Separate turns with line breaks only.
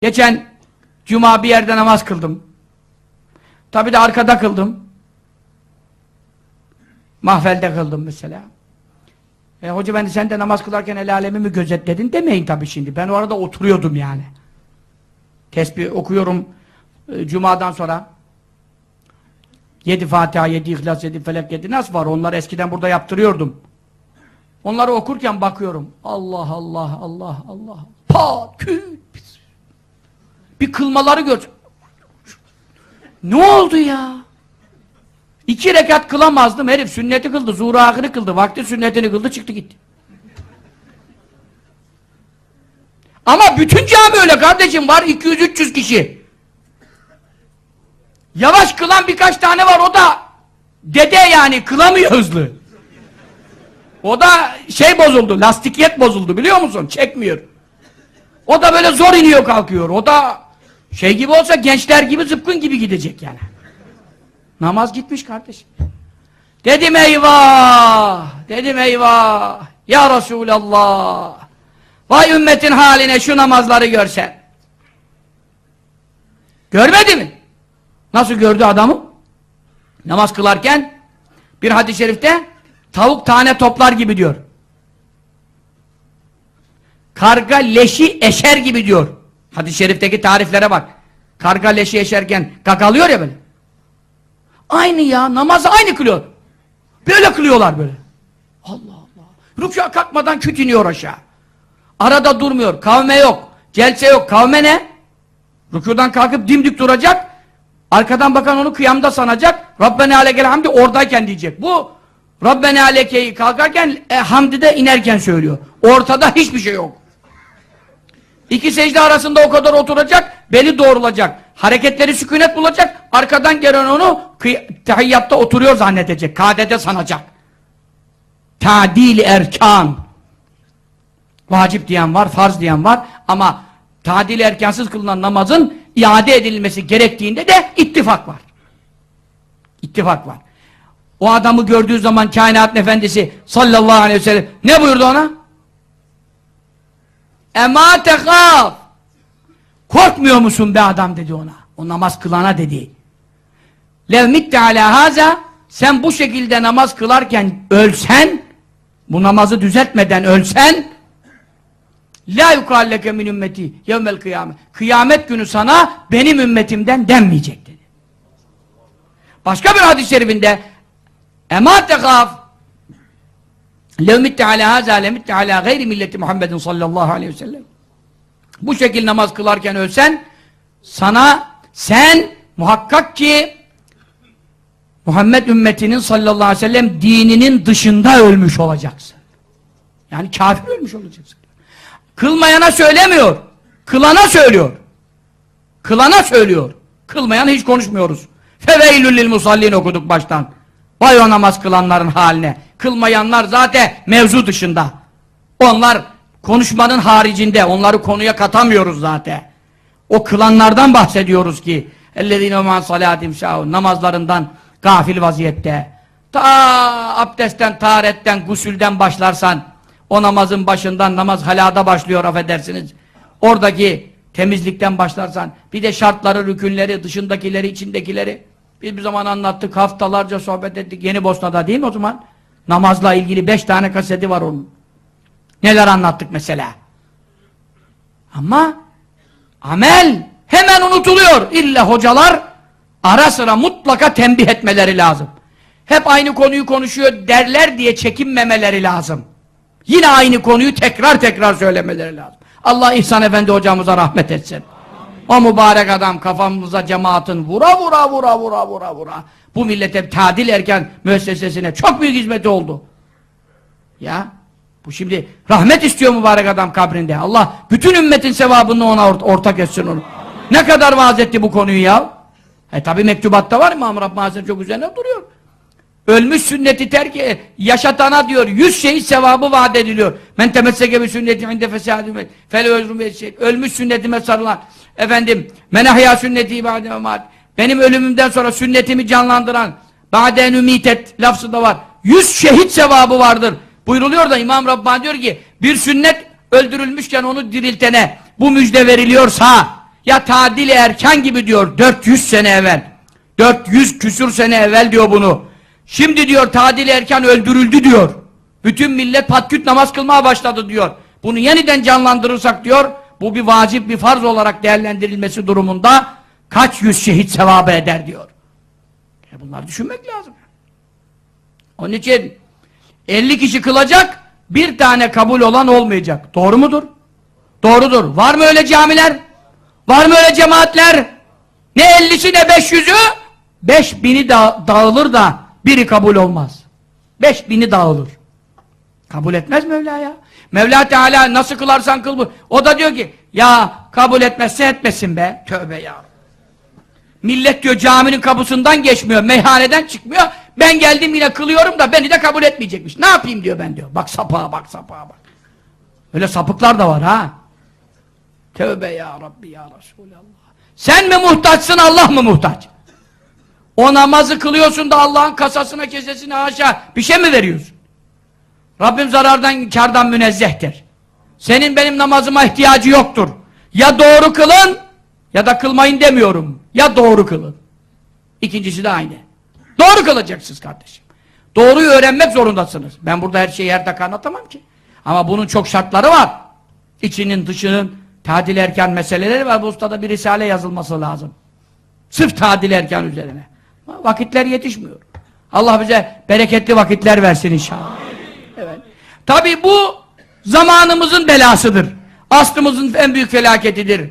Geçen cuma bir yerde namaz kıldım. Tabi de arkada kıldım. Mahfelde kıldım mesela. E, hoca ben sen de namaz kılarken el alemi mi gözetledin demeyin tabi şimdi. Ben o arada oturuyordum yani. Tesbih okuyorum e, cumadan sonra. Yedi Fatiha, yedi İhlas, yedi Felek, yedi Nas var. Onları eskiden burada yaptırıyordum. Onları okurken bakıyorum. Allah Allah Allah Allah. Pat, küt. Bir kılmaları gör. Ne oldu ya? İki rekat kılamazdım herif. Sünneti kıldı, zuhru ahiri kıldı. Vakti sünnetini kıldı, çıktı gitti. Ama bütün cami öyle kardeşim var 200-300 kişi. Yavaş kılan birkaç tane var o da dede yani kılamıyor hızlı. O da şey bozuldu, lastikiyet bozuldu biliyor musun? Çekmiyor. O da böyle zor iniyor kalkıyor. O da şey gibi olsa gençler gibi zıpkın gibi gidecek yani. Namaz gitmiş kardeşim. Dedim eyvah! Dedim eyvah! Ya Resulallah! Vay ümmetin haline şu namazları görsen. Görmedi mi? Nasıl gördü adamı? Namaz kılarken bir hadis-i şerifte tavuk tane toplar gibi diyor. Karga leşi eşer gibi diyor. Hadis-i şerifteki tariflere bak. Karga leşi eşerken kakalıyor ya böyle. Aynı ya namazı aynı kılıyor. Böyle kılıyorlar böyle. Allah Allah. Rükûa kalkmadan küt iniyor aşağı. Arada durmuyor. Kavme yok. Celse yok. Kavme ne? Rükudan kalkıp dimdik duracak. Arkadan bakan onu kıyamda sanacak. Rabbena alekel hamdi oradayken diyecek. Bu Rabbena alekeyi kalkarken e, hamdi de inerken söylüyor. Ortada hiçbir şey yok. İki secde arasında o kadar oturacak, beli doğrulacak. Hareketleri sükunet bulacak, arkadan gelen onu tahiyyatta oturuyor zannedecek, kadede sanacak. Tadil erkan. Vacip diyen var, farz diyen var ama tadil erkansız kılınan namazın iade edilmesi gerektiğinde de ittifak var. İttifak var. O adamı gördüğü zaman kainatın efendisi sallallahu aleyhi ve sellem ne buyurdu ona? Ema tekaf Korkmuyor musun be adam dedi ona. O namaz kılana dedi. Lev mitte ala haza sen bu şekilde namaz kılarken ölsen bu namazı düzeltmeden ölsen la yukalleke min ümmeti yevmel kıyamet. Kıyamet günü sana benim ümmetimden denmeyecek dedi. Başka bir hadis-i şerifinde ema tekaf lev mitte ala haza le mitte ala gayri milleti Muhammedin sallallahu aleyhi ve sellem bu şekilde namaz kılarken ölsen sana sen muhakkak ki Muhammed ümmetinin sallallahu aleyhi ve sellem dininin dışında ölmüş olacaksın. Yani kafir ölmüş olacaksın. Kılmayana söylemiyor. Kılana söylüyor. Kılana söylüyor. Kılmayana hiç konuşmuyoruz. Feveylül lil musallin okuduk baştan. Vay o namaz kılanların haline. Kılmayanlar zaten mevzu dışında. Onlar konuşmanın haricinde. Onları konuya katamıyoruz zaten. O kılanlardan bahsediyoruz ki اَلَّذ۪ينَ مَا صَلَاتِمْ شَاهُ Namazlarından gafil vaziyette. Ta abdestten, taharetten, gusülden başlarsan o namazın başından namaz halada başlıyor affedersiniz. Oradaki temizlikten başlarsan bir de şartları, rükünleri, dışındakileri, içindekileri biz bir zaman anlattık, haftalarca sohbet ettik. Yeni Bosna'da değil mi o zaman? Namazla ilgili beş tane kaseti var onun. Neler anlattık mesela. Ama amel hemen unutuluyor. İlla hocalar ara sıra mutlaka tembih etmeleri lazım. Hep aynı konuyu konuşuyor derler diye çekinmemeleri lazım. Yine aynı konuyu tekrar tekrar söylemeleri lazım. Allah İhsan Efendi hocamıza rahmet etsin. O mübarek adam kafamıza cemaatin vura vura vura vura vura vura. Bu millete tadil erken müessesesine çok büyük hizmeti oldu. Ya bu şimdi rahmet istiyor mübarek adam kabrinde. Allah bütün ümmetin sevabını ona ort ortak etsin onu. Ne kadar vaaz etti bu konuyu ya? E tabi mektubatta var İmam Rabbani Hazretleri çok üzerine duruyor. Ölmüş sünneti terk e, yaşatana diyor yüz şehit sevabı vaat ediliyor. Men temesseke bi sünneti inde fesadü fel özrüm şey. Ölmüş sünnetime sarılan efendim menahya sünneti ba'de memat. Benim ölümümden sonra sünnetimi canlandıran ba'den ümitet lafzı da var. Yüz şehit sevabı vardır. Buyruluyor da İmam Rabbani diyor ki bir sünnet öldürülmüşken onu diriltene bu müjde veriliyorsa ya tadil erken gibi diyor 400 sene evvel. 400 küsür sene evvel diyor bunu. Şimdi diyor tadil erken öldürüldü diyor. Bütün millet patküt namaz kılmaya başladı diyor. Bunu yeniden canlandırırsak diyor, bu bir vacip bir farz olarak değerlendirilmesi durumunda kaç yüz şehit sevabı eder diyor. E bunları düşünmek lazım. Onun için 50 kişi kılacak, bir tane kabul olan olmayacak. Doğru mudur? Doğrudur. Var mı öyle camiler? Var mı öyle cemaatler? Ne 50'si ne 500'ü? 5000'i da dağılır da biri kabul olmaz. 5000'i dağılır. Kabul etmez Mevla ya. Mevla Teala nasıl kılarsan kıl bu. O da diyor ki ya kabul etmezse etmesin be. Tövbe ya. Millet diyor caminin kapısından geçmiyor, meyhaneden çıkmıyor. Ben geldim yine kılıyorum da beni de kabul etmeyecekmiş. Ne yapayım diyor ben diyor. Bak sapığa bak sapığa bak. Öyle sapıklar da var ha. Tövbe ya Rabbi ya Resulallah. Sen mi muhtaçsın Allah mı muhtaç? O namazı kılıyorsun da Allah'ın kasasına kesesine haşa bir şey mi veriyorsun? Rabbim zarardan kardan münezzehtir. Senin benim namazıma ihtiyacı yoktur. Ya doğru kılın ya da kılmayın demiyorum. Ya doğru kılın. İkincisi de aynı. Doğru kılacaksınız kardeşim. Doğruyu öğrenmek zorundasınız. Ben burada her şeyi her dakika anlatamam ki. Ama bunun çok şartları var. İçinin dışının tadil erken meseleleri var. Bu ustada bir risale yazılması lazım. Sırf tadil erken üzerine. Vakitler yetişmiyor. Allah bize bereketli vakitler versin inşallah. Evet. Tabi bu zamanımızın belasıdır. Aslımızın en büyük felaketidir.